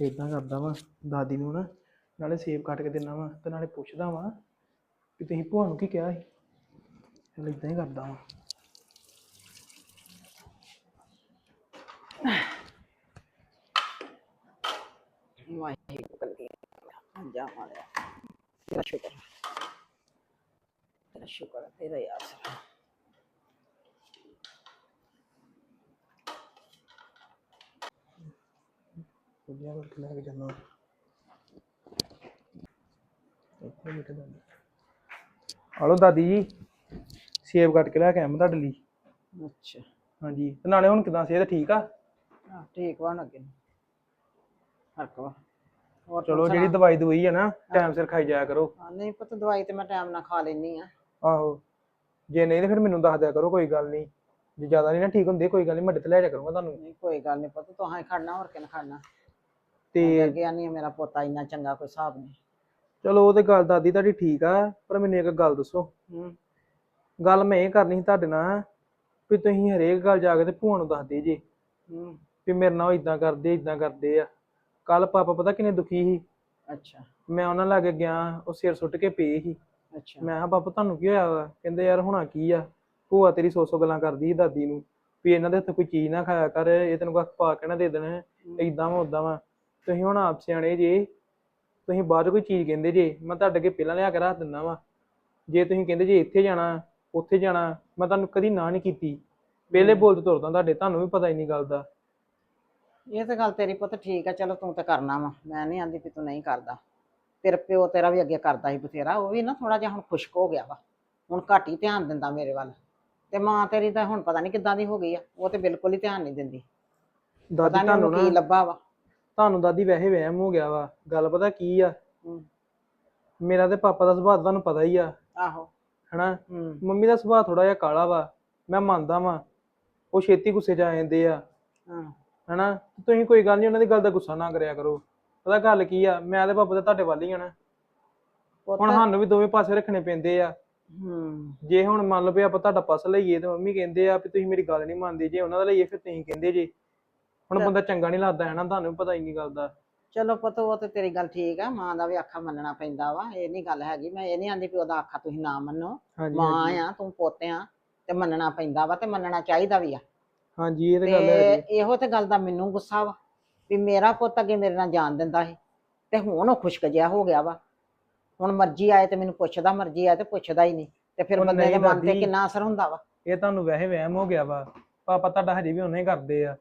ਇਦਾਂ ਕਰਦਾ ਵਾਂ ਦਾਦੀ ਨੂੰ ਨਾ ਨਾਲੇ ਸੇਬ ਕੱਟ ਕੇ ਦਿੰਦਾ ਵਾਂ ਤੇ ਨਾਲੇ ਪੁੱਛਦਾ ਵਾਂ ਕਿ ਤੁਸੀਂ ਭੂਆ ਨੂੰ ਕੀ ਕਿਹਾ ਸੀ? ਚਲ ਇਦਾਂ ਹੀ ਕਰਦਾ ਵਾਂ। ਵਾਹਿਗੁਰੂ ਕੱਲੀ ਜਾ ਮਾਰਿਆ ਤੇਰਾ ਸ਼ੁਕਰ ਤੇਰਾ ਸ਼ੁਕਰ ਹੈ, ਤੇਰਾ ਆਸਰਾ। ਵਧੀਆ ਕਰਕੇ ਲੈ ਕੇ ਜਾਣਾ ਇੱਥੇ ਬੈਠੇ ਦਾਦੀ ਹਲੋ ਦਾਦੀ ਜੀ ਸੇਬ ਕੱਟ ਕੇ ਲੈ ਕੇ ਆਇਆ ਮੈਂ ਤੁਹਾਡੇ ਲਈ। ਅੱਛਾ। ਹਾਂਜੀ ਤੇ ਨਾਲੇ ਹੁਣ ਕਿਦਾਂ ਸਿਹਤ ਠੀਕ ਆ? ਹਾਂ ਠੀਕ ਵਾ ਨਾ ਅੱਗੇ। ਹਰਕ ਵਾ। ਹੋਰ ਚਲੋ ਜਿਹੜੀ ਦਵਾਈ ਦਵਾਈ ਆ ਨਾ ਟਾਈਮ ਸਿਰ ਖਾਈ ਜਾਇਆ ਕਰੋ। ਹਾਂ, ਨਹੀਂ ਪੁੱਤ ਦਵਾਈ ਤੇ ਮੈਂ ਟਾਈਮ ਨਾਲ ਖਾ ਲੈਣੀ ਆ। ਆਹੋ। ਜੇ ਨਹੀਂ ਤੇ ਫਿਰ ਮੈਨੂੰ ਦੱਸ ਦਿਆ ਕਰੋ ਕੋਈ ਗੱਲ ਨਹੀਂ। ਜੇ ਜ਼ਿਆਦਾ ਨਹੀਂ ਨਾ ਠੀਕ ਹੁੰਦੇ ਕੋਈ ਗੱਲ ਨਹੀਂ ਮੱਡੇ ਤੇ ਲੈ ਜਾ ਕਰੂੰਗਾ ਤੁਹਾਨੂੰ। ਨਹੀਂ ਕੋਈ ਗੱਲ ਨਹੀਂ ਪੁੱਤ ਤੂੰ ਹਾਂ ਖੜਨਾ ਹੋਰ ਕਿਨ ਖੜਨਾ। ਤੇ ਅੱਗੇ ਨਹੀਂ ਮੇਰਾ ਪੋਤਾ ਇੰਨਾ ਚੰਗਾ ਕੋਈ ਹਿਸਾਬ ਨਹੀਂ। ਚਲੋ ਉਹ ਤੇ ਗੱਲ ਦਾਦੀ ਤੁਹਾਡੀ ਠੀਕ ਆ ਪਰ ਮੈਨੂੰ ਇੱਕ ਗੱਲ ਦੱਸੋ। ਹੂੰ। ਗੱਲ ਮੈਂ ਇਹ ਕਰਨੀ ਸੀ ਤੁਹਾਡੇ ਨਾਲ ਵੀ ਤੁਸੀਂ ਹਰੇਕ ਗੱਲ ਜਾ ਕੇ ਤੇ ਭੂਆ ਨੂੰ ਦੱਸਦੇ ਜੇ। ਹੂੰ। ਵੀ ਮੇਰੇ ਨਾਲ ਇਦਾਂ ਕਰਦੇ ਇਦਾਂ ਕਰਦੇ ਆ। ਕੱਲ ਪਾਪਾ ਪਤਾ ਕਿੰਨੇ ਦੁਖੀ ਸੀ। ਅੱਛਾ। ਮੈਂ ਉਹਨਾਂ ਲਾਗੇ ਗਿਆ ਉਹ ਸਿਰ ਸੁੱਟ ਕੇ ਪਏ ਸੀ। ਅੱਛਾ। ਮੈਂ ਕਿਹਾ ਪਾਪਾ ਤੁਹਾਨੂੰ ਕੀ ਹੋਇਆ ਵਾ? ਕਹਿੰਦੇ ਯਾਰ ਹੋਣਾ ਕੀ ਆ? ਭੂਆ ਤੇਰੀ ਸੌ ਸੌ ਗੱਲਾਂ ਕਰਦੀ ਸੀ ਦਾਦੀ ਨੂੰ। ਵੀ ਇਹਨਾਂ ਦੇ ਹੱਥੋਂ ਕੋਈ ਚੀਜ਼ ਨਾ ਖਾਇਆ ਕਰ ਇਹ ਤੈਨੂੰ ਕੁਛ ਪਾ ਕੇ ਨਾ ਦੇ ਦੇਣ। ਇਦਾਂ ਵਾ ਉਦਾਂ ਵਾ। ਤੁਸੀਂ ਹੁਣ ਆਪ ਸਿਆਣੇ ਜੇ ਤੁਸੀਂ ਬਾਅਦ 'ਚ ਕੋਈ ਚੀਜ਼ ਕਹਿੰਦੇ ਜੇ ਮੈਂ ਤੁਹਾਡੇ ਅੱਗੇ ਪਹਿਲਾਂ ਲਿਆ ਕੇ ਰੱਖ ਦਿੰਦਾ ਵਾ। ਜੇ ਤੁਸੀਂ ਕਹਿੰਦੇ ਜੇ ਇੱਥੇ ਜਾਣਾ ਉੱਥੇ ਜਾਣਾ ਮੈਂ ਤੁਹਾਨੂੰ ਕਦੀ ਨਾ ਨਹੀਂ ਕੀਤੀ। ਪਹਿਲੇ ਬੋਲ ਤੁਰਦਾ ਤੁਹਾਡੇ ਤੁਹਾਨੂੰ ਵੀ ਪਤਾ ਹੀ ਨਹੀਂ ਗੱਲ ਦਾ। ਇਹ ਤਾਂ ਗੱਲ ਤੇਰੀ ਪੁੱਤ ਠੀਕ ਆ ਚਲੋ ਤੂੰ ਤੇ ਕਰਨਾ ਵਾ। ਮੈਂ ਨਹੀਂ ਆਂਦੀ ਵੀ ਤੂੰ ਨਹੀਂ ਕਰਦਾ। ਤੇਰਾ ਪਿਓ ਤੇਰਾ ਵੀ ਅੱਗੇ ਕਰਦਾ ਸੀ ਬਥੇਰਾ ਉਹ ਵੀ ਨਾ ਥੋੜਾ ਜਿਹਾ ਹੁਣ ਖੁਸ਼ਕ ਹੋ ਗਿਆ ਵਾ। ਹੁਣ ਘੱਟ ਹੀ ਧਿਆਨ ਦਿੰਦਾ ਮੇਰੇ ਵੱਲ। ਤੇ ਮਾਂ ਤੇਰੀ ਤਾਂ ਹੁਣ ਪਤਾ ਨਹੀਂ ਕਿੱਦਾਂ ਦੀ ਹੋ ਗਈ ਆ ਉਹ ਤੇ ਬਿਲਕੁਲ ਹੀ ਧਿਆਨ ਨਹੀਂ ਦਿੰਦੀ। ਦਾਦੀ ਪਤਾ ਨਹੀਂ ਤੁਹਾਨੂੰ ਉਹਨੂੰ ਕੀ ਨਾ ਲੱਭਾ ਵਾ। ਤੁਹਾਨੂੰ ਦਾਦੀ ਵੈਸੇ ਵਹਿਮ ਹੋ ਗਿਆ ਵਾ ਗੱਲ ਪਤਾ ਕੀ ਆ? ਹੂੰ, ਮੇਰਾ ਤੇ ਪਾਪਾ ਦਾ ਸੁਭਾਅ ਤੁਹਾਨੂੰ ਪਤਾ ਹੀ ਆ। ਆਹੋ। ਹਨਾ? ਹੂੰ। ਮੰਮੀ ਦਾ ਸੁਭਾਅ ਥੋੜਾ ਜਿਹਾ ਕਾਲਾ ਵਾ ਮੈਂ ਮੰਨਦਾ ਵਾਂ ਉਹ ਛੇਤੀ ਗੁੱਸੇ 'ਚ ਆ ਜਾਂਦੇ ਆ। ਹਾਂ। ਹਨਾ? ਤੁਸੀਂ ਕੋਈ ਗੱਲ ਨਹੀਂ ਉਹਨਾਂ ਦੀ ਗੱਲ ਦਾ ਗੁੱਸਾ ਨਾ ਕਰਿਆ ਕਰੋ। ਪਤਾ ਗੱਲ ਕੀ ਆ? ਮੈਂ ਤੇ ਪਾਪਾ ਤੇ ਤੁਹਾਡੇ ਵੱਲ ਹੀ ਆ ਨਾ। ਪੁੱਤ ਹੁਣ ਸਾਨੂੰ ਵੀ ਦੋਵੇਂ ਪਾਸੇ ਰੱਖਣੇ ਪੈਂਦੇ ਆ। ਹੂੰ। ਜੇ ਹੁਣ ਮੰਨ ਲਓ ਵੀ ਆਪਾਂ ਤੁਹਾਡਾ ਪਾਸ ਲਈਏ ਤੇ ਮੰਮੀ ਕਹਿੰਦੇ ਆ ਵੀ ਤੁਸੀਂ ਮੇਰੀ ਗੱਲ ਨਹੀਂ ਮੰਨਦੇ ਜੇ ਉਹਨਾਂ ਦਾ ਲਈਏ ਫਿਰ ਤੁਸੀਂ ਕਹਿੰਦੇ ਜੇ। ਹੁਣ ਬੰਦਾ ਚੰਗਾ ਨਹੀਂ ਲੱਗਦਾ ਹੈ ਨਾ ਤੁਹਾਨੂੰ ਵੀ ਪਤਾ ਹੀ ਨਹੀਂ ਗੱਲ ਦਾ। ਚਲੋ ਪੁੱਤ ਉਹ ਤੇ ਤੇਰੀ ਗੱਲ ਠੀਕ ਆ ਮਾਂ ਦਾ ਵੀ ਆਖਾ ਮੰਨਣਾ ਪੈਂਦਾ ਵਾ ਇਹ ਨਹੀਂ ਗੱਲ ਹੈਗੀ ਮੈਂ ਇਹ ਨਹੀਂ ਆਂਦੀ ਵੀ ਉਹਦਾ ਆਖਾ ਤੁਸੀਂ ਨਾ ਮੰਨੋ। ਹਾਂਜੀ ਮਾਂ ਹਾਂਜੀ। ਆ ਤੂੰ ਪੋਤੇ ਆ ਤੇ ਮੰਨਣਾ ਪੈਂਦਾ ਵਾ ਤੇ ਮੰਨਣਾ ਚਾਹੀਦਾ ਵੀ ਆ। ਹਾਂਜੀ ਇਹ ਤੇ ਗੱਲ ਹੈ ਤੇ ਇਹੋ ਤੇ ਗੱਲ ਦਾ ਮੈਨੂੰ ਗੁੱਸਾ ਵਾ ਵੀ ਮੇਰਾ ਪੁੱਤ ਅੱਗੇ ਮੇਰੇ ਨਾਲ ਜਾਣ ਦਿੰਦਾ ਸੀ ਤੇ ਹੁਣ ਉਹ ਖੁਸ਼ਕ ਜਿਹਾ ਹੋ ਗਿਆ ਵਾ। ਹੁਣ ਮਰਜ਼ੀ ਆਏ ਤੇ ਮੈਨੂੰ ਪੁੱਛਦਾ ਮਰਜ਼ੀ ਆਏ ਤੇ ਪੁੱਛਦਾ ਹੀ ਨਹੀਂ ਤੇ ਫਿਰ ਉਹ ਬੰਦੇ ਦੇ ਨਹੀਂ ਮਨ ਤੇ ਦਾਦੀ। ਕਿੰਨਾ ਅਸਰ ਹੁੰਦਾ ਵਾ। ਇਹ ਤੁਹਾਨੂੰ ਵੈਸੇ ਵਹਿਮ ਹੋ ਗਿਆ ਵਾ ਪਾਪਾ ਤੁਹਾਡਾ ਹਜੇ ਵੀ ਉਹਨੇ ਕਰਦੇ ਆ।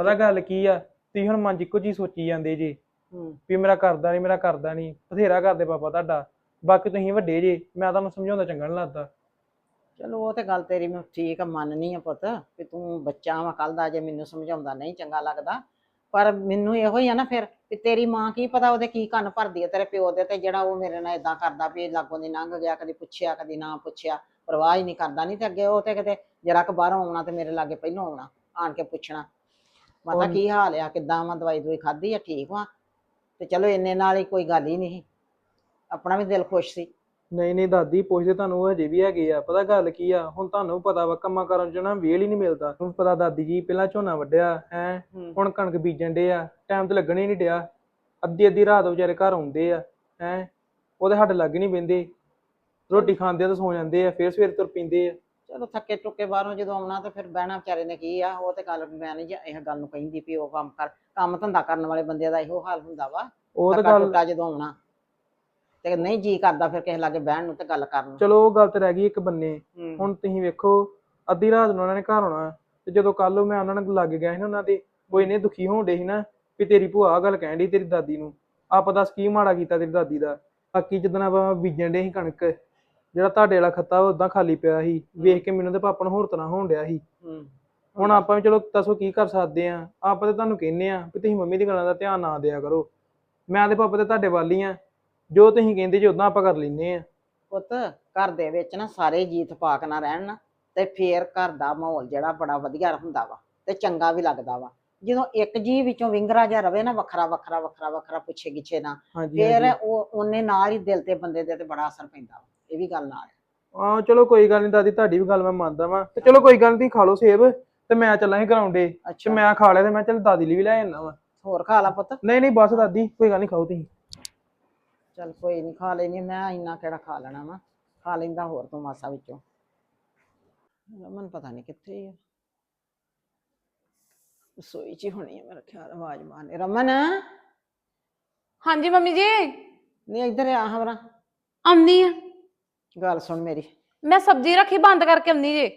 ਪਤਾ ਗੱਲ ਕੀ ਆ? ਤੁਸੀਂ ਹੁਣ ਮਨ 'ਚ ਇੱਕੋ ਚੀਜ਼ ਸੋਚੀ ਜਾਂਦੇ ਜੇ। ਹੂੰ। ਵੀ ਮੇਰਾ ਕਰਦਾ ਨਹੀਂ ਮੇਰਾ ਕਰਦਾ ਨਹੀਂ ਬਥੇਰਾ ਕਰਦੇ ਪਾਪਾ ਤੁਹਾਡਾ। ਬਾਕੀ ਤੁਸੀਂ ਵੱਡੇ ਜੇ ਮੈਂ ਤੁਹਾਨੂੰ ਸਮਝਾਉਂਦਾ ਚੰਗਾ ਨਹੀਂ ਲੱਗਦਾ। ਚਲੋ ਉਹ ਤੇ ਗੱਲ ਤੇਰੀ ਮੈਂ ਠੀਕ ਆ ਮੰਨਨੀ ਆ ਪੁੱਤ ਵੀ ਤੂੰ ਬੱਚਾ ਵਾ ਕੱਲ ਦਾ ਜੇ ਮੈਨੂੰ ਸਮਝਾਉਂਦਾ ਨਹੀਂ ਚੰਗਾ ਲੱਗਦਾ। ਪਰ ਮੈਨੂੰ ਇਹੋ ਹੀ ਆ ਨਾ ਫਿਰ ਵੀ ਤੇਰੀ ਮਾਂ ਕੀ ਪਤਾ ਉਹਦੇ ਕੀ ਕੰਨ ਭਰਦੀ ਆ ਤੇਰੇ ਪਿਓ ਦੇ ਤੇ ਜਿਹੜਾ ਉਹ ਮੇਰੇ ਨਾਲ ਇਦਾਂ ਕਰਦਾ ਵੀ ਲਾਗੋਂ ਦੀ ਲੰਘ ਗਿਆ ਕਦੀ ਪੁੱਛਿਆ ਕਦੀ ਨਾ ਪੁੱਛਿਆ। ਪਰਵਾਹ ਹੀ ਨਹੀਂ ਕਰਦਾ ਨਹੀਂ ਤੇ ਅੱਗੇ ਉਹ ਤੇ ਕਿਤੇ ਜਰਾ ਕੁ ਬਾਹਰੋਂ ਆਉਣਾ ਤੇ ਮੇਰੇ ਲਾਗੇ ਪਹਿਲੋਂ ਆਉਣਾ ਆਣ ਕੇ ਪੁੱਛਣਾ। ਮਾਤਾ ਕੀ ਹਾਲ ਆ ਕਿੱਦਾਂ ਵਾ ਦਵਾਈ ਦਵਾਈ ਖਾਧੀ ਆ ਠੀਕ ਵਾ? ਤੇ ਚਲੋ ਇੰਨੇ ਨਾਲ ਹੀ ਕੋਈ ਗੱਲ ਹੀ ਨਹੀਂ ਆਪਣਾ ਵੀ ਦਿਲ ਖੁਸ਼ ਸੀ। ਨਹੀਂ ਨਹੀਂ ਦਾਦੀ ਪੁੱਛਦੇ ਤੁਹਾਨੂੰ ਉਹ ਹਜੇ ਵੀ ਹੈਗੇ ਆ ਪਤਾ ਗੱਲ ਕੀ ਆ? ਹੁਣ ਤੁਹਾਨੂੰ ਪਤਾ ਵਾ ਕੰਮਾਂ ਕਾਰਾਂ ਚ ਨਾ ਵੇਲ ਹੀ ਨਹੀਂ ਮਿਲਦਾ। ਤੁਹਾਨੂੰ ਪਤਾ ਦਾਦੀ ਜੀ ਪਹਿਲਾਂ ਝੋਨਾ ਵੱਢਿਆ ਹੈ। ਹੁਣ ਕਣਕ ਬੀਜਣ ਡੇ ਆ ਟਾਈਮ ਤੇ ਲੱਗਣ ਨਹੀਂ ਡਿਆ। ਅੱਧੀ ਅੱਧੀ ਰਾਤ ਵਿਚਾਰੇ ਘਰ ਆਉਂਦੇ ਆ ਹੈ? ਉਹਦੇ ਹੱਡ ਲੱਗ ਨਹੀਂ ਪੈਂਦੇ। ਰੋਟੀ ਖਾਂਦੇ ਆ ਤਾਂ ਸੌ ਜਾਂਦੇ ਆ ਫੇਰ ਸਵੇਰ ਤੁਰ ਪੈਂਦੇ ਆ। ਚਲੋ ਥੱਕੇ ਟੁੱਕੇ ਬਾਹਰੋਂ ਜਦੋਂ ਆਉਣਾ ਤੇ ਫਿਰ ਬਹਿਣਾ ਵਿਚਾਰੇ ਨੇ ਕੀ ਆ ਉਹ ਤੇ ਗੱਲ ਮੈਂ ਨਹੀਂ ਇਹ ਗੱਲ ਨੂੰ ਕਹਿੰਦੀ ਵੀ ਉਹ ਕੰਮ ਕਰ ਕੰਮ ਧੰਦਾ ਕਰਨ ਵਾਲੇ ਬੰਦੇ ਦਾ ਇਹੋ ਹਾਲ ਹੁੰਦਾ ਵਾ। ਉਹ ਤਾਂ ਥੱਕਾ ਗੱਲ ਟੁੱਟਾ ਜਦੋਂ ਆਉਣਾ। ਤੇ ਨਹੀਂ ਜੀ ਕਰਦਾ ਫਿਰ ਕਿਸੇ ਲਾਗੇ ਬਹਿਣ ਨੂੰ ਤੇ ਗੱਲ ਕਰਨ ਨੂੰ। ਚਲੋ ਉਹ ਗੱਲ ਤੇ ਰਹਿ ਗਈ ਇੱਕ ਬੰਨੇ। ਹੁਣ ਤੁਸੀਂ ਵੇਖੋ ਅੱਧੀ ਰਾਤ ਨੂੰ ਉਹਨਾਂ ਨੇ ਘਰ ਆਉਣਾ ਤੇ ਜਦੋਂ ਕੱਲ ਨੂੰ ਮੈਂ ਉਹਨਾਂ ਨਾਲ ਲੱਗ ਗਿਆ ਸੀ ਨਾ ਉਹਨਾਂ ਦੇ ਉਹ ਇੰਨੇ ਦੁਖੀ ਹੋਣ ਡੇ ਸੀ ਨਾ ਵੀ ਤੇਰੀ ਭੂਆ ਆਹ ਗੱਲ ਕਹਿਣ ਡਈ ਤੇਰੀ ਦਾਦੀ ਨੂੰ। ਆਪ ਦੱਸ ਕੀ ਮਾੜਾ ਕੀਤਾ ਤੇਰੀ ਦਾਦੀ ਦਾ? ਬਾਕੀ ਜਦੋਂ ਆਪਾਂ ਬੀਜਣ ਡੇ ਸੀ ਕਣਕ ਜਿਹੜਾ ਤੁਹਾਡੇ ਵਾਲਾ ਖੱਤਾ ਉਹ ਉਦਾਂ ਖਾਲੀ ਪਿਆ ਸੀ ਵੇਖ ਕੇ ਮੈਨੂੰ ਤੇ ਪਾਪਾ ਨੂੰ ਹੋਰ ਤਰ੍ਹਾਂ ਹੋਣ ਡਿਆ ਸੀ। ਹੂੰ। ਹੁਣ ਆਪਾਂ ਵੀ ਚਲੋ ਦੱਸੋ ਕੀ ਕਰ ਸਕਦੇ ਆ ਆਪਾਂ ਤੇ ਤੁਹਾਨੂੰ ਕਹਿੰਨੇ ਆ ਵੀ ਤੁਸੀਂ ਮੰਮੀ ਦੀ ਗੱਲਾਂ ਦਾ ਧਿਆਨ ਨਾ ਦਿਆ ਕਰੋ। ਮੈਂ ਤੇ ਪਾਪਾ ਤੇ ਤੁਹਾਡੇ ਵੱਲ ਹੀ ਆ ਜੋ ਤੁਸੀਂ ਕਹਿੰਦੇ ਜੇ ਉਦਾਂ ਆਪਾਂ ਕਰ ਲੈਨੇ ਆ। ਪੁੱਤ ਘਰ ਦੇ ਵਿੱਚ ਨਾ ਸਾਰੇ ਜੀ ਥਪਾਕ ਨਾ ਰਹਿਣ ਨਾ ਤੇ ਫੇਰ ਘਰ ਦਾ ਮਾਹੌਲ ਜਿਹੜਾ ਬੜਾ ਵਧੀਆ ਹੁੰਦਾ ਵਾ ਤੇ ਚੰਗਾ ਵੀ ਲੱਗਦਾ ਵਾ। ਜਦੋਂ ਇੱਕ ਜੀ ਵਿੱਚੋਂ ਵਿੰਗਰਾ ਜਿਹਾ ਰਵੇ ਨਾ ਵੱਖਰਾ ਵੱਖਰਾ ਵੱਖਰਾ ਵੱਖਰਾ ਪੁੱਛੇ ਗਿੱਛੇ ਨਾ ਹਾਂਜੀ ਫੇਰ ਹਾਂਜੀ। ਉਹ ਉਹਨੇ ਨਾਲ ਹੀ ਦਿਲ ਤੇ ਬੰਦੇ ਦੇ ਤੇ ਬੜਾ ਅਸਰ ਪੈਂਦਾ ਵਾ। ਇਹ ਵੀ ਗੱਲ ਨਾਲ। ਆ। ਹਾਂ ਚਲੋ ਕੋਈ ਗੱਲ ਨਹੀਂ ਦਾਦੀ ਤੁਹਾਡੀ ਵੀ ਗੱਲ ਮੈਂ ਮੰਨਦਾ ਵਾਂ। ਤੇ ਚਲੋ ਕੋਈ ਗੱਲ ਨਹੀਂ ਖਾ ਲਓ ਸੇਬ ਤੇ ਮੈਂ ਚੱਲਾਂ ਸੀ ਗਰਾਉਂਡੇ। ਤੇ ਅੱਛਾ। ਮੈਂ ਖਾ ਲਿਆ ਤੇ ਮੈਂ ਚੱਲ ਦਾਦੀ ਲਈ ਵੀ ਲੈ ਜਾਂਦਾ ਵਾਂ। ਹੋਰ ਖਾ ਲਾ ਪੁੱਤ। ਨਹੀਂ ਨਹੀਂ ਬਸ ਦਾਦੀ ਕੋਈ ਗੱਲ ਨਹੀਂ ਖਾਓ ਤੁਸੀਂ। ਚੱਲ ਕੋਈ ਨਹੀਂ ਖਾ ਲੈਣੀ ਮੈਂ ਇੰਨਾ ਕਿਹੜਾ ਖਾ ਲੈਣਾ ਵਾ। ਖਾ ਲੈਂਦਾ ਹੋਰ ਤੋਂ ਮਾਸਾ ਵਿੱਚੋਂ। ਰਮਨ ਪਤਾ ਨਹੀਂ ਕਿੱਥੇ ਆ। ਰਸੋਈ 'ਚ ਹੀ ਹੋਣੀ ਹੈ ਮੇਰਾ ਖਿਆਲ ਆਵਾਜ਼ ਮਾਰਨੇ। ਰਮਨ? ਹਾਂਜੀ ਮੰਮੀ ਜੀ। ਨਹੀਂ ਇੱਧਰ ਆ ਹਮਰਾ ਆਉਂਦੀ ਆ। ਗੱਲ ਸੁਣ ਮੇਰੀ। ਮੈਂ ਸਬਜ਼ੀ ਰੱਖੀ ਬੰਦ ਕਰਕੇ ਆਉਂਦੀ ਜੇ।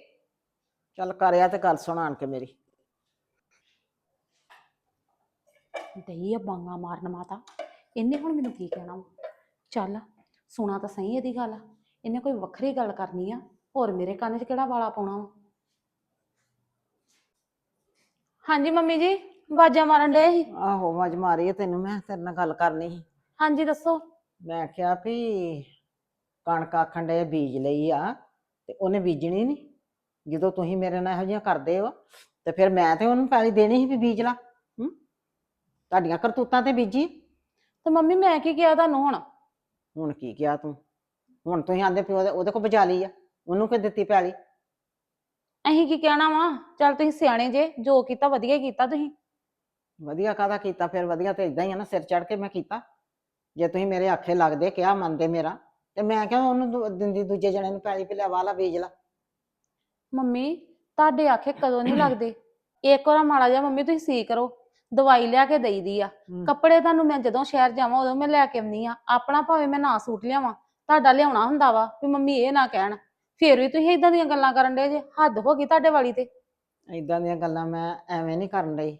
ਚੱਲ ਕਰਿਆ ਤੇ ਗੱਲ ਸੁਣ ਆਣ ਕੇ ਮੇਰੀ। ਦਈ ਆ ਬਾਂਗਾ ਮਾਰਨ ਮਾਤਾ। ਇਹਨੇ ਹੁਣ ਮੈਨੂੰ ਕੀ ਕਹਿਣਾ ਵਾ? ਚੱਲ ਸੁਣਾ ਤਾਂ ਸਹੀ ਇਹਦੀ ਗੱਲ। ਇਹਨੇ ਕੋਈ ਵੱਖਰੀ ਗੱਲ ਕਰਨੀ ਆ। ਹੋਰ ਮੇਰੇ ਕੰਨ 'ਚ ਕਿਹੜਾ ਵਾਲਾ ਪਾਉਣਾ ਵਾ? ਹਾਂਜੀ ਮੰਮੀ ਜੀ ਆਵਾਜ਼ਾਂ ਮਾਰਨ ਡੇ ਸੀ। ਆਹੋ ਮਜ ਮਾਰੀ ਹੈ ਤੈਨੂੰ ਮੈਂ ਤੇਰੇ ਨਾਲ ਗੱਲ ਕਰਨੀ ਸੀ। ਹਾਂਜੀ ਦੱਸੋ। ਮੈਂ ਕਿਹਾ ਵੀ ਕਣਕ ਆਖਣ ਦੇ ਬੀਜ ਲਈ ਆ ਤੇ ਉਹਨੇ ਬੀਜਣੀ ਨਹੀਂ ਜਦੋਂ ਤੁਸੀਂ ਮੇਰੇ ਨਾਲ ਇਹੋ ਜਿਹੀਆਂ ਕਰਦੇ ਹੋ ਤੇ ਫਿਰ ਮੈਂ ਤੇ ਉਹਨੂੰ ਪੈਲੀ ਦੇਣੀ ਸੀ ਵੀ ਬੀਜ ਲਾ ਹੂੰ? ਤੁਹਾਡੀਆਂ ਕਰਤੂਤਾਂ ਤੇ ਬੀਜੀ? ਤੇ ਮੰਮੀ ਮੈਂ ਕੀ ਕਿਹਾ ਤੁਹਾਨੂੰ ਹੁਣ? ਹੁਣ ਕੀ ਕਿਹਾ ਤੂੰ? ਹੁਣ ਤੁਸੀਂ ਆਂਦੇ ਪਿਓ ਦੇ ਉਹਦੇ ਕੋਲ ਬਚਾ ਲਈ ਆ ਉਹਨੂੰ ਕਿ ਦਿੱਤੀ ਪੈਲੀ? ਅਹੀਂ ਕੀ ਕਹਿਣਾ ਵਾ? ਚੱਲ ਤੁਸੀਂ ਸਿਆਣੇ ਜੇ ਜੋ ਕੀਤਾ ਵਧੀਆ ਹੀ ਕੀਤਾ ਤੁਸੀਂ। ਵਧੀਆ ਕਾਹਦਾ ਕੀਤਾ? ਫਿਰ ਵਧੀਆ ਤੇ ਇਦਾਂ ਹੀ ਆ ਨਾ ਸਿਰ ਚੜ ਕੇ ਮੈਂ ਕੀਤਾ। ਜੇ ਤੁਸੀਂ ਮੇਰੇ ਆਖੇ ਲੱਗਦੇ ਕਿਹਾ ਮੰਨਦੇ ਮੇਰਾ ਤੇ ਮੈਂ ਕਿਹਾ ਉਹਨੂੰ ਦੂ- ਦਿੰਦੀ ਦੂਜੇ ਜਣੇ ਨੂੰ ਪੈਲੀ ਪਿਆ ਵਾਲਾ ਬੀਜ ਲਾ। ਮੰਮੀ ਤੁਹਾਡੇ ਆਖੇ ਕਦੋਂ ਨਹੀਂ ਲੱਗਦੇ? ਇੱਕ ਵਾਰ ਮਾੜਾ ਜਿਹਾ ਮੰਮੀ ਤੁਸੀਂ ਸੀ ਕਰੋ ਦਵਾਈ ਲਿਆ ਕੇ ਦੇਈਦੀ ਆ। ਹਮ। ਕੱਪੜੇ ਤੁਹਾਨੂੰ ਮੈਂ ਜਦੋਂ ਸ਼ਹਿਰ ਜਾਵਾਂ ਉਦੋਂ ਮੈਂ ਲੈ ਕੇ ਆਉਣੀ ਆ। ਆਪਣਾ ਭਾਵੇਂ ਮੈਂ ਨਾ ਸੂਟ ਲਿਆਵਾਂ ਤੁਹਾਡਾ ਲਿਆਉਣਾ ਹੁੰਦਾ ਵਾ ਵੀ ਮੰਮੀ ਇਹ ਨਾ ਕਹਿਣ। ਫੇਰ ਵੀ ਤੁਸੀਂ ਇਦਾਂ ਦੀਆਂ ਗੱਲਾਂ ਕਰਨ ਦੇ ਜੇ ਹੱਦ ਹੋ ਗਈ ਤੁਹਾਡੇ ਵਾਲੀ ਤੇ। ਇਦਾਂ ਦੀਆਂ ਗੱਲਾਂ ਮੈਂ ਐਵੇਂ ਨਹੀਂ ਕਰਨ ਲਈ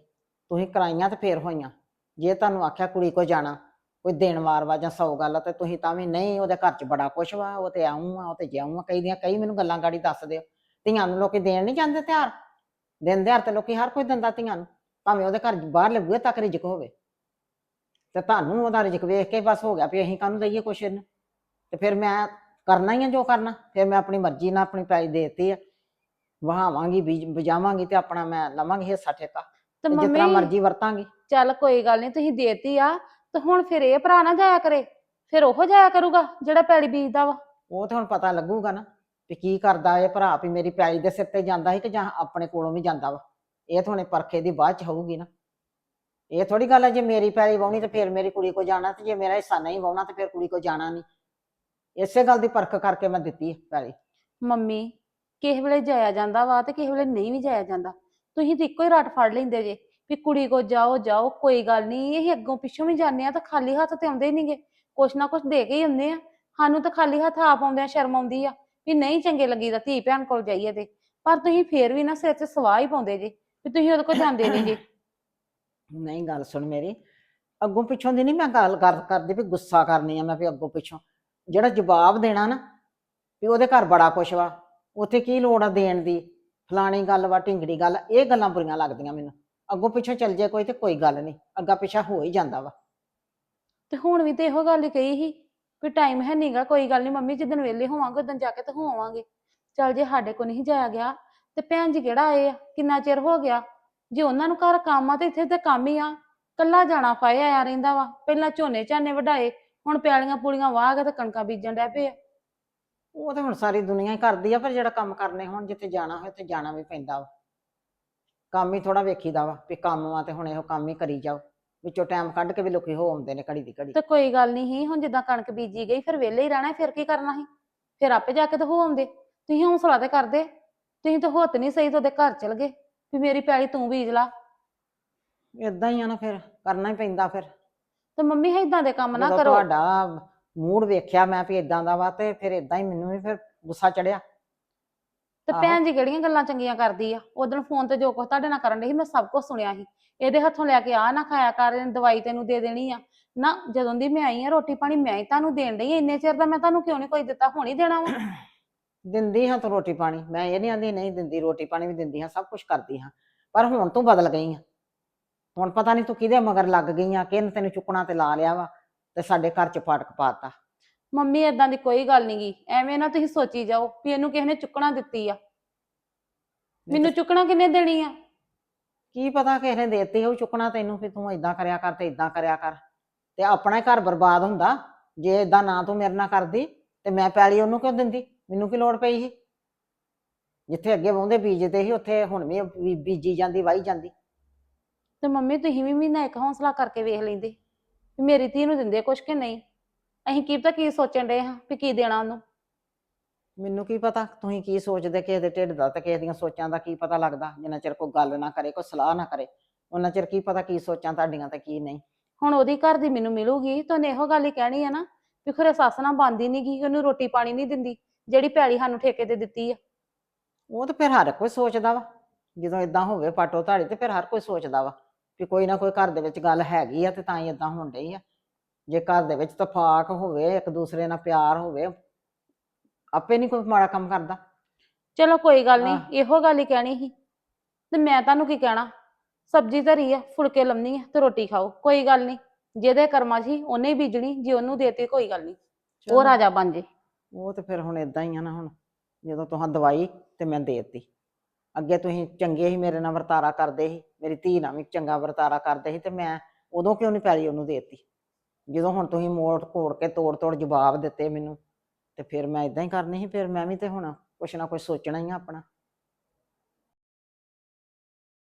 ਤੁਸੀਂ ਕਰਾਈਆਂ ਤੇ ਫੇਰ ਹੋਈਆਂ। ਜੇ ਤੁਹਾਨੂੰ ਆਖਿਆ ਕੁੜੀ ਕੋ ਜਾਣਾ ਕੋਈ ਦੇਣ ਵਾਰ ਵਾ ਜਾਂ ਸੌ ਗੱਲ ਆ ਤੇ ਤੁਸੀਂ ਤਾਂ ਵੀ ਨਹੀਂ ਉਹਦੇ ਘਰ 'ਚ ਬੜਾ ਕੁਛ ਵਾ ਉਹ ਤੇ ਆਉਂ ਆ ਉਹ ਤੇ ਜਾਉਂ ਆ ਕਈ ਦੀਆਂ ਕਈ ਮੈਨੂੰ ਗੱਲਾਂ ਗਾੜੀ ਦੱਸ ਦਿਓ। ਧੀਆਂ ਨੂੰ ਲੋਕੀ ਦੇਣ ਨਹੀਂ ਜਾਂਦੇ ਤਿਉਹਾਰ। ਦਿਨ ਤਿਉਹਾਰ ਤੇ ਲੋਕੀ ਹਰ ਕੋਈ ਦਿੰਦਾ ਧੀਆਂ ਨੂੰ ਭਾਵੇਂ ਉਹਦੇ ਘਰ ਬਾਹਰ ਲੱਗੂਏ ਤੱਕ ਰਿਜਕ ਹੋਵੇ। ਤੇ ਤੁਹਾਨੂੰ ਉਹਦਾ ਰਿਜਕ ਵੇਖ ਕੇ ਬਸ ਹੋ ਗਿਆ ਵੀ ਅਸੀਂ ਕਾਹਨੂੰ ਦਈਏ ਕੁਛ ਇਹਨੂੰ। ਤੇ ਫਿਰ ਮੈਂ ਕਰਨਾ ਹੀ ਆ ਜੋ ਕਰਨਾ ਫਿਰ ਮੈਂ ਆਪਣੀ ਮਰਜ਼ੀ ਨਾਲ ਆਪਣੀ ਪੈਲੀ ਦੇਤੀ ਆ। ਵਹਾਵਾਂਗੀ ਬੀਜ ਬਜਾਵਾਂਗੀ ਤੇ ਆਪਣਾ ਮੈਂ ਲਵਾਂਗੀ ਹਿੱਸਾ ਠੇਕਾ। ਤੇ ਮੰਮੀ ਮਰਜ਼ੀ ਵਰਤਾਂਗੀ। ਚੱਲ ਕੋਈ ਗੱਲ ਨਹੀਂ ਤੁਸੀਂ ਦੇਤੀ ਆ ਤੇ ਹੁਣ ਫਿਰ ਇਹ ਭਰਾ ਨਾ ਜਾਇਆ ਕਰੇ ਫਿਰ ਉਹ ਜਾਇਆ ਕਰੂਗਾ ਜਿਹੜਾ ਪੈਲੀ ਬੀਜਦਾ ਵਾ। ਉਹ ਤੇ ਹੁਣ ਪਤਾ ਲੱਗੂਗਾ ਨਾ ਵੀ ਕੀ ਕਰਦਾ ਇਹ ਭਰਾ ਵੀ ਮੇਰੀ ਪੈਲੀ ਦੇ ਸਿਰ ਤੇ ਜਾਂਦਾ ਸੀ ਕਿ ਜਾਂ ਆਪਣੇ ਕੋਲੋਂ ਵੀ ਜਾਂਦਾ ਵਾ। ਇਹ ਤਾਂ ਹੁਣੇ ਪਰਖੇ ਦੀ ਬਾਅਦ ਚ ਹੋਊਗੀ ਨਾ। ਇਹ ਥੋੜੀ ਗੱਲ ਹੈ ਜੇ ਮੇਰੀ ਪੈਲੀ ਵਾਹੁਣੀ ਤੇ ਫਿਰ ਮੇਰੀ ਕੁੜੀ ਕੋ ਜਾਣਾ ਤੇ ਜੇ ਮੇਰਾ ਹਿੱਸਾ ਨਹੀਂ ਵਾਹੁਣਾ ਤੇ ਫਿਰ ਕੁੜੀ ਕੋ ਜਾਣਾ ਨਹੀਂ। ਇਸੇ ਗੱਲ ਦੀ ਪਰਖ ਕਰਕੇ ਮੈਂ ਦਿੱਤੀ ਹੈ ਪੈਲੀ ਮੰਮੀ ਕਿਸੇ ਵੇਲੇ ਜਾਇਆ ਜਾਂਦਾ ਵਾ ਤੇ ਕਿਸੇ ਵੇਲੇ ਨਹੀਂ ਵੀ ਜਾਇਆ ਜਾਂਦਾ। ਤੁਸੀਂ ਤੇ ਇੱਕੋ ਹੀ ਰੱਟ ਫੜ ਲੈਂਦੇ ਜੇ ਵੀ ਕੁੜੀ ਕੋ ਜਾਓ ਜਾਓ, ਕੋਈ ਗੱਲ ਨਹੀਂ ਇਹ ਅੱਗੋਂ ਪਿੱਛੋਂ ਵੀ ਜਾਂਦੇ ਆ ਤਾਂ ਖਾਲੀ ਹੱਥ ਤੇ ਆਉਂਦੇ ਹੀ ਨਹੀਂਗੇ ਕੁਛ ਨਾ ਕੁਛ ਦੇ ਕੇ ਹੀ ਆਉਂਦੇ ਆ। ਸਾਨੂੰ ਤਾਂ ਖਾਲੀ ਹੱਥ ਆਪ ਆਉਂਦਿਆਂ ਸ਼ਰਮ ਆਉਂਦੀ ਆ ਵੀ ਨਹੀਂ ਚੰਗੇ ਲੱਗੀਦਾ ਧੀ ਭੈਣ ਕੋਲ ਜਾਈਏ ਤੇ। ਪਰ ਤੁਸੀਂ ਫੇਰ ਵੀ ਨਾ ਸਿਰ 'ਚ ਸਵਾਹ ਹੀ ਪਾਉਂਦੇ ਜੇ, ਵੀ ਤੁਸੀਂ ਉਹਦੇ ਕੋਲ ਜਾਂਦੇ ਨਹੀਂ ਜੇ ਨਹੀਂ, ਗੱਲ ਸੁਣ ਮੇਰੀ। ਅੱਗੋਂ ਪਿੱਛੋਂ ਦੀ ਨਹੀਂ ਮੈਂ ਗੱਲ ਕਰ, ਕਰਦੀ ਵੀ ਗੁੱਸਾ ਕਰਨੀ ਆ ਮੈਂ ਵੀ ਅੱਗੋਂ ਪਿੱਛੋਂ। ਜਿਹੜਾ ਜਵਾਬ ਦੇਣਾ ਨਾ, ਵੀ ਉਹਦੇ ਘਰ ਬੜਾ ਕੁਛ ਵਾ, ਉੱਥੇ ਕੀ ਲੋੜ ਆ ਦੇਣ ਦੀ? ਫਲਾਣੀ ਗੱਲ ਵਾ, ਢਿੰਗੜੀ ਗੱਲ, ਇਹ ਗੱਲਾਂ ਬੁਰੀਆਂ ਲੱਗਦੀਆਂ ਮੈਨੂੰ। ਅੱਗੋਂ ਪਿੱਛੋਂ ਚੱਲ ਜੇ ਕੋਈ ਤੇ ਕੋਈ ਗੱਲ ਨਹੀਂ, ਅੱਗਾ ਪਿੱਛਾ ਹੋ ਹੀ ਜਾਂਦਾ ਵਾ। ਤੇ ਹੁਣ ਵੀ ਤੇ ਇਹੋ ਗੱਲ ਹੀ ਕਹੀ ਸੀ ਵੀ ਟਾਈਮ ਹੈ ਨਹੀਂਗਾ ਕੋਈ ਗੱਲ ਨਹੀਂ, ਮੰਮੀ ਜਿੱਦਣ ਵਿਹਲੇ ਹੋਵਾਂਗੇ ਉਦੋਂ ਜਾ ਕੇ ਤੇ ਹੋਵਾਂਗੇ। ਚੱਲ ਜੇ ਸਾਡੇ ਕੋ ਨਹੀਂ ਜਾਇਆ ਗਿਆ, ਤੇ ਭੈਣ ਜੀ ਕਿਹੜਾ ਆਏ ਆ? ਕਿੰਨਾ ਚਿਰ ਹੋ ਗਿਆ? ਜੇ ਉਹਨਾਂ ਨੂੰ ਘਰ ਕੰਮ ਆ ਤੇ ਇੱਥੇ ਤੇ ਕੰਮ ਹੀ ਆ। ਕੱਲਾ ਜਾਣਾ ਫਾਇਆ ਆਇਆ ਰਹਿੰਦਾ ਵਾ। ਪਹਿਲਾਂ ਝੋਨੇ ਝਾਨੇ ਵਢਾਏ, ਹੁਣ ਪਿਆਲੀਆਂ ਪੂਲੀਆਂ ਵਾਹ ਕੇ ਤੇ ਕਣਕਾਂ ਬੀਜਣ ਡੈ ਪਏ ਆ। ਉਹ ਤਾਂ ਹੁਣ ਸਾਰੀ ਦੁਨੀਆ ਹੀ ਕਰਦੀ ਆ ਪਰ ਜਿਹੜਾ ਕੰਮ ਕਰਨੇ ਹੁਣ ਜਿੱਥੇ ਜਾਣਾ ਹੋਏ ਤੇ ਜਾਣਾ ਵੀ ਪੈਂਦਾ ਵਾ। ਕੰਮ ਹੀ ਥੋੜਾ ਵੇਖੀਦਾ ਵਾ ਵੀ ਕੰਮ ਆ ਤੇ ਹੁਣ ਇਹੋ ਕੰਮ ਹੀ ਕਰੀ ਜਾਓ। ਵਿੱਚੋਂ ਟਾਈਮ ਕੱਢ ਕੇ ਵੀ ਲੋਕੀ ਹੋ ਆਉਂਦੇ ਨੇ ਘੜੀ ਦੀ ਘੜੀ। ਤੇ ਕੋਈ ਗੱਲ ਨਹੀਂ ਸੀ ਹੁਣ ਜਿੱਦਾਂ ਕਣਕ ਬੀਜੀ ਗਈ ਫਿਰ ਵਿਹਲੇ ਹੀ ਰਹਿਣਾ ਫਿਰ ਕੀ ਕਰਨਾ ਸੀ? ਫਿਰ ਆਪੇ ਜਾ ਕੇ ਤੇ ਹੋ ਆਉਂਦੇ। ਤੁਸੀਂ ਹੌਸਲਾ ਤੇ ਕਰਦੇ। ਤੁਸੀਂ ਤਾਂ ਹੁੱਤ ਨਹੀਂ ਸਹੀ ਤੇ ਉਹਦੇ ਘਰ ਚਲ ਗਏ। ਵੀ ਮੇਰੀ ਪੈਲੀ ਤੂੰ ਬੀਜ ਲਾ। ਇਦਾਂ ਹੀ ਆ ਨਾ ਫਿਰ ਕਰਨਾ ਹੀ ਪੈਂਦਾ ਫਿਰ। ਤੇ ਮੰਮੀ ਏਦਾਂ ਦੇ ਕੰਮ ਨਾ ਜਦੋਂ ਕਰੋ। ਤੁਹਾਡਾ ਮੂਡ ਵੇਖਿਆ ਮੈਂ ਵੀ ਇਦਾਂ ਦਾ ਵਾ ਤੇ ਫਿਰ ਇਦਾਂ ਹੀ ਮੈਨੂੰ ਵੀ ਫਿਰ ਗੁੱਸਾ ਚੜਿਆ। ਤੇ। ਭੈਣ ਜੀ ਕਿਹੜੀਆਂ ਗੱਲਾਂ ਚੰਗੀਆਂ ਕਰਦੀ ਆ? ਉਦੋਂ ਫੋਨ ਤੇ ਜੋ ਕੁਝ ਤੁਹਾਡੇ ਨਾਲ ਕਰਨ ਸੀ ਮੈਂ ਸਭ ਕੁਝ ਸੁਣਿਆ ਸੀ। ਇਹਦੇ ਹੱਥੋਂ ਲੈ ਕੇ ਆ ਨਾ ਖਾਇਆ ਕਰ ਇਹਨੇ ਦਵਾਈ ਤੈਨੂੰ ਦੇ ਦੇਣੀ ਆ। ਨਾ ਜਦੋਂ ਦੀ ਮੈਂ ਆਈ ਆ ਰੋਟੀ ਪਾਣੀ ਮੈਂ ਹੀ ਤੁਹਾਨੂੰ ਦੇਣ ਆ। ਇੰਨੇ ਚਿਰ ਦਾ ਮੈਂ ਤੁਹਾਨੂੰ ਕਿਉਂ ਨਹੀਂ ਕੋਈ ਦਿੱਤਾ? ਹੁਣ ਹੀ ਦੇਣਾ ਵਾ। ਦਿੰਦੀ ਹਾਂ ਤੂੰ ਰੋਟੀ ਪਾਣੀ। ਮੈਂ ਇਹ ਨਹੀਂ ਆਂਦੀ ਨਹੀਂ ਦਿੰਦੀ ਰੋਟੀ ਪਾਣੀ ਵੀ ਦਿੰਦੀ ਹਾਂ ਸਭ ਕੁਝ ਕਰਦੀ ਹਾਂ। ਪਰ ਹੁਣ ਤੂੰ ਬਦਲ ਗਈ ਆ। ਹੁਣ ਪਤਾ ਨਹੀਂ ਤੂੰ ਕਿਹਦੇ ਮਗਰ ਲੱਗ ਗਈ ਆ ਕਿਹਨੇ ਤੈਨੂੰ ਚੁੱਕਣਾ ਤੇ ਲਾ ਲਿਆ ਵਾ। ਤੇ ਸਾਡੇ ਘਰ ਚ ਫਾਟਕ ਪਾਤਾ ਮੰਮੀ ਏਦਾਂ ਦੀ ਕੋਈ ਗੱਲ ਨੀ ਗੀ ਐਵੇਂ ਨਾ ਤੁਸੀਂ ਸੋਚੀ ਜਾਓ ਵੀ ਇਹਨੂੰ ਕਿਸੇ ਨੇ ਚੁੱਕਣਾ ਦਿੱਤੀ ਆ। ਮੈਨੂੰ ਚੁੱਕਣਾ ਕਿੰਨੇ ਦੇਣੀ ਆ? ਕੀ ਪਤਾ ਕਿਸੇ ਨੇ ਦੇਤੀ ਉਹ ਚੁੱਕਣਾ ਤੈਨੂੰ ਵੀ ਤੂੰ ਇਦਾਂ ਕਰਿਆ ਕਰ ਤੇ ਇਦਾਂ ਕਰਿਆ ਕਰ। ਤੇ ਆਪਣਾ ਹੀ ਘਰ ਬਰਬਾਦ ਹੁੰਦਾ। ਜੇ ਇਦਾਂ ਨਾ ਤੂੰ ਮੇਰੇ ਨਾਲ ਕਰਦੀ ਤੇ ਮੈਂ ਪੈਲੀ ਉਹਨੂੰ ਕਿਉਂ ਦਿੰਦੀ? ਮੈਨੂੰ ਕੀ ਲੋੜ ਪਈ ਸੀ? ਜਿੱਥੇ ਅੱਗੇ ਵਾਹੁੰਦੇ ਬੀਜਦੇ ਸੀ ਉੱਥੇ ਹੁਣ ਵੀ ਬੀਜੀ ਜਾਂਦੀ ਵਾਹੀ ਜਾਂਦੀ। ਤੇ ਮੰਮੀ ਤੁਸੀਂ ਵੀ ਮਹੀਨਾ ਇੱਕ ਹੌਸਲਾ ਕਰਕੇ ਵੇਖ ਲੈਂਦੇ। ਵੀ ਮੇਰੀ ਧੀ ਨੂੰ ਦਿੰਦੇ ਕੁਛ ਕਿ ਨਹੀਂ? ਅਸੀਂ ਕੀ ਪਤਾ ਕੀ ਸੋਚਣ ਡਏ ਹਾਂ ਵੀ ਕੀ ਦੇਣਾ ਉਹਨੂੰ? ਮੈਨੂੰ ਕੀ ਪਤਾ? ਤੁਸੀਂ ਕੀ ਸੋਚਦੇ? ਕਿਸੇ ਦੇ ਢਿੱਡ ਦਾ ਤੇ ਕਿਸੇ ਦੀਆਂ ਸੋਚਾਂ ਦਾ ਕੀ ਪਤਾ ਲੱਗਦਾ? ਜਿੰਨਾ ਚਿਰ ਕੋਈ ਗੱਲ ਨਾ ਕਰੇ ਕੋਈ ਸਲਾਹ ਨਾ ਕਰੇ ਉਹਨਾਂ ਚਿਰ ਕੀ ਪਤਾ ਕੀ ਸੋਚਾਂ ਤੁਹਾਡੀਆਂ ਤੇ ਕੀ ਨਹੀਂ? ਹੁਣ ਉਹਦੀ ਘਰ ਦੀ ਮੈਨੂੰ ਮਿਲੂਗੀ ਤਾਂ ਉਹਨੇ ਇਹੋ ਗੱਲ ਹੀ ਕਹਿਣੀ ਆ ਨਾ ਵੀ ਖਰੇ ਸੱਸ ਨਾਲ ਬੰਦੀ ਨਹੀਂ ਗਈ ਉਹਨੂੰ ਰੋਟੀ ਪਾਣੀ ਨਹੀਂ ਦਿੰਦੀ ਜਿਹੜੀ ਪੈਲੀ ਸਾਨੂੰ ਠੇਕੇ ਤੇ ਦਿੱਤੀ ਆ। ਉਹ ਤਾਂ ਫਿਰ ਹਰ ਕੋਈ ਸੋਚਦਾ ਵਾ। ਜਦੋਂ ਇਦਾਂ ਹੋਵੇ ਪਾਟੋ ਧਾੜੀ ਤੇ ਫਿਰ ਹਰ ਕੋਈ ਸੋਚਦਾ ਵਾ। ਵੀ ਕੋਈ ਨਾ ਕੋਈ ਘਰ ਦੇ ਵਿੱਚ ਗੱਲ ਹੈਗੀ ਆ ਤੇ ਤਾਂ ਹੀ ਇਦਾਂ ਹੋਣ ਡਈ ਆ। ਜੇ ਘਰ ਦੇ ਵਿੱਚ ਤਫਾਕ ਹੋਵੇ ਇੱਕ ਦੂਸਰੇ ਨਾਲ ਪਿਆਰ ਹੋਵੇ ਆਪੇ ਨਹੀਂ ਕੋਈ ਮਾੜਾ ਕੰਮ ਕਰਦਾ। ਚਲੋ ਕੋਈ ਗੱਲ। ਨਹੀਂ ਇਹੋ ਗੱਲ ਹੀ ਕਹਿਣੀ ਸੀ। ਤੇ ਮੈਂ ਤੁਹਾਨੂੰ ਕੀ ਕਹਿਣਾ? ਸਬਜ਼ੀ ਧਰੀ ਆ ਫੁਲਕੇ ਲੰਮਣੀ ਆ ਤੇ ਰੋਟੀ ਖਾਓ ਕੋਈ ਗੱਲ ਨਹੀਂ। ਜਿਹਦੇ ਕਰਮਾਂ 'ਚ ਸੀ ਉਹਨੇ ਹੀ ਬੀਜਣੀ ਜੇ ਉਹਨੂੰ ਦੇਤੀ ਕੋਈ ਗੱਲ ਨਹੀਂ। ਉਹ। ਰਾਜਾ ਬਣ ਜੇ। ਉਹ ਤੇ ਫਿਰ ਹੁਣ ਇਦਾਂ ਹੀ ਆ ਨਾ ਹੁਣ ਜਦੋਂ ਤੁਹਾਂ ਦਵਾਈ ਤੇ ਮੈਂ ਦੇਤੀ। ਅੱਗੇ ਤੁਸੀਂ ਚੰਗੇ ਹੀ ਮੇਰੇ ਨਾਲ ਵਰਤਾਰਾ ਕਰਦੇ ਸੀ, ਮੇਰੀ ਧੀ ਨਾਲ ਵੀ ਚੰਗਾ ਵਰਤਾਰਾ ਕਰਦੇ ਸੀ ਤੇ ਮੈਂ ਉਦੋਂ ਕਿਉਂ ਨਹੀਂ ਪੈਰੀ ਉਹਨੂੰ ਦੇਤੀ? ਜਦੋਂ ਹੁਣ ਤੁਸੀਂ ਮੋੜ ਕੋੜ ਕੇ ਤੋੜ ਤੋੜ ਜਵਾਬ ਦਿੱਤੇ ਮੈਨੂੰ, ਤੇ ਫਿਰ ਮੈਂ ਇਦਾਂ ਹੀ ਕਰਨੀ ਸੀ, ਫਿਰ ਮੈਂ ਵੀ ਤੇ ਹੁਣ ਕੁਛ ਨਾ ਕੁਛ ਸੋਚਣਾ ਹੀ ਆ ਆਪਣਾ।